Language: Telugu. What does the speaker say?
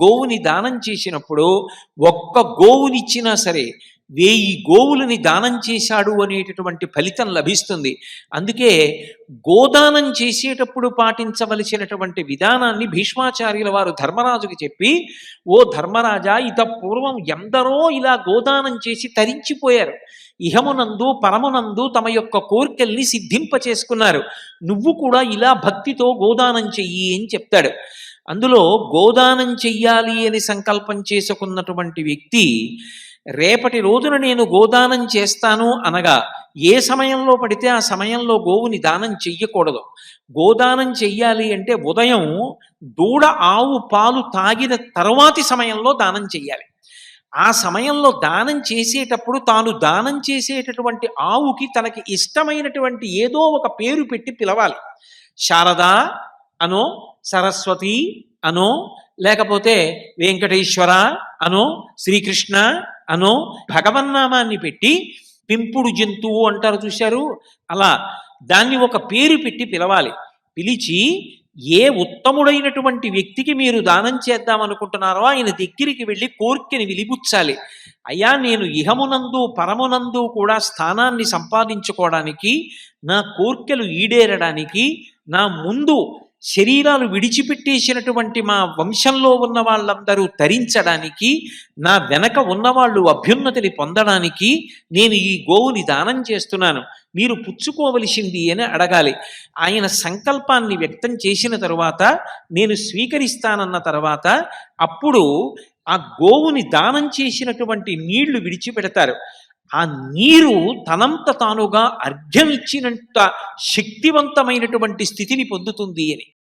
గోవుని దానం చేసినప్పుడు ఒక్క గోవునిచ్చినా సరే వేయి గోవులని దానం చేశాడు అనేటటువంటి ఫలితం లభిస్తుంది. అందుకే గోదానం చేసేటప్పుడు పాటించవలసినటువంటి విధానాన్ని భీష్మాచార్యుల వారు ధర్మరాజుకి చెప్పి ఓ ధర్మరాజా ఇత పూర్వం ఎందరో ఇలా గోదానం చేసి తరించిపోయారు. ఇహమునందు పరమునందు తమ యొక్క కోర్కెల్ని సిద్ధింప చేసుకున్నారు. నువ్వు కూడా ఇలా భక్తితో గోదానం చెయ్యి అని చెప్తాడు. అందులో గోదానం చెయ్యాలి అని సంకల్పం చేసుకున్నటువంటి వ్యక్తి రేపటి రోజున నేను గోదానం చేస్తాను అనగా ఏ సమయంలో పడితే ఆ సమయంలో గోవుని దానం చెయ్యకూడదు. గోదానం చెయ్యాలి అంటే ఉదయం దూడ ఆవు పాలు తాగిన తర్వాతి సమయంలో దానం చెయ్యాలి. ఆ సమయంలో దానం చేసేటప్పుడు తాను దానం చేసేటటువంటి ఆవుకి తనకి ఇష్టమైనటువంటి ఏదో ఒక పేరు పెట్టి పిలవాలి. శారద అనో సరస్వతి అనో లేకపోతే వెంకటేశ్వర అనో శ్రీకృష్ణ అనో భగవన్నామాన్ని పెట్టి పెంపుడు జంతువు అంటారు చూశారు? అలా దాన్ని ఒక పేరు పెట్టి పిలవాలి. పిలిచి ఏ ఉత్తముడైనటువంటి వ్యక్తికి మీరు దానం చేద్దాం అనుకుంటున్నారో ఆయన దగ్గరికి వెళ్ళి కోర్కెని విలిపుచ్చాలి అయ్యా నేను ఇహమునందు పరమునందు కూడా స్థానాన్ని సంపాదించుకోవడానికి నా కోర్కెలు ఈడేరడానికి నా ముందు శరీరాలు విడిచిపెట్టేసినటువంటి మా వంశంలో ఉన్న వాళ్ళందరూ తరించడానికి నా వెనక ఉన్నవాళ్ళు అభ్యున్నతిని పొందడానికి నేను ఈ గోవుని దానం చేస్తున్నాను. మీరు పుచ్చుకోవలసింది అని అడగాలి. ఆయన సంకల్పాన్ని వ్యక్తం చేసిన తరువాత నేను స్వీకరిస్తానన్న తర్వాత అప్పుడు ఆ గోవుని దానం చేసినటువంటి నీళ్ళు విడిచిపెడతారు. ఆ నీరు తనంత తానుగా అర్ఘ్యం ఇచ్చినంత శక్తివంతమైనటువంటి స్థితిని పొందుతుంది అని.